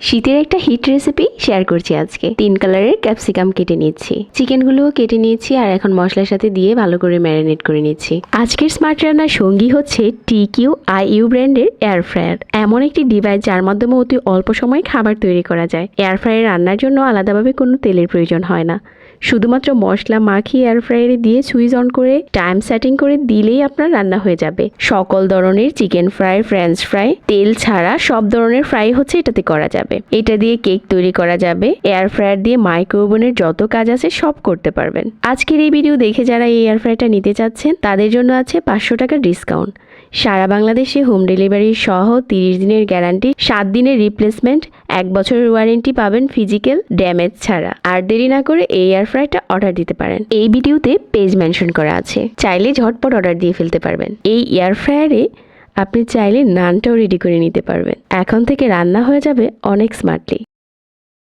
শীতের একটা hit recipe share করছি আজকে। তিন কালারের ক্যাপসিকাম কেটে নিচ্ছি। চিকেনগুলোও কেটে নিয়েছি আর এখন মশলার সাথে দিয়ে ভালো করে ম্যারিনেট করে নিচ্ছি। আজকের স্মার্ট রান্নার সঙ্গী হচ্ছে টি কিউ আই ইউ ব্র্যান্ডের এয়ার ফ্রায়ার এমন একটি ডিভাইস যার মাধ্যমে অতি অল্প সময়ে খাবার তৈরি করা যায়। এয়ার ফ্রায়ার রান্নার জন্য আলাদাভাবে কোনো তেলের প্রয়োজন হয় না। শুধুমাত্র মশলা মাখিয়ে এয়ার ফ্রায়ারে দিয়ে সুইচ অন করে টাইম সেটিং করে দিলেই আপনার রান্না হয়ে যাবে। সকল ধরনের চিকেন ফ্রাই ফ্রেঞ্চ ফ্রাই তেল ছাড়া সব ধরনের ফ্রাই হচ্ছে এটাতে করা যাবে। এটা দিয়ে কেক তৈরি করা যাবে। এয়ার ফ্রায়ার দিয়ে মাইক্রোওভেনের যত কাজ আছে সব করতে পারবেন। আজকের এই ভিডিও দেখে যারা এই এয়ার ফ্রায়ারটা নিতে চাচ্ছেন, তাদের জন্য আছে পাঁচশো টাকা ডিসকাউন্ট সারা বাংলাদেশে হোম ডেলিভারি সহ তিরিশ দিনের গ্যারান্টি সাত দিনের রিপ্লেসমেন্ট এক বছরের ওয়ারেন্টি পাবেন ফিজিক্যাল ড্যামেজ ছাড়া। আর দেরি না করে এই এয়ার ফ্রায়ারটা অর্ডার দিতে পারেন। এই ভিডিওতে পেজ মেনশন করা আছে। চাইলে ঝটপট অর্ডার দিয়ে ফেলতে পারবেন। এই এয়ার ফ্রায়ারে আপনি চাইলে নানটাও রেডি করে নিতে পারবেন। এখন থেকে রান্না হয়ে যাবে অনেক স্মার্টলি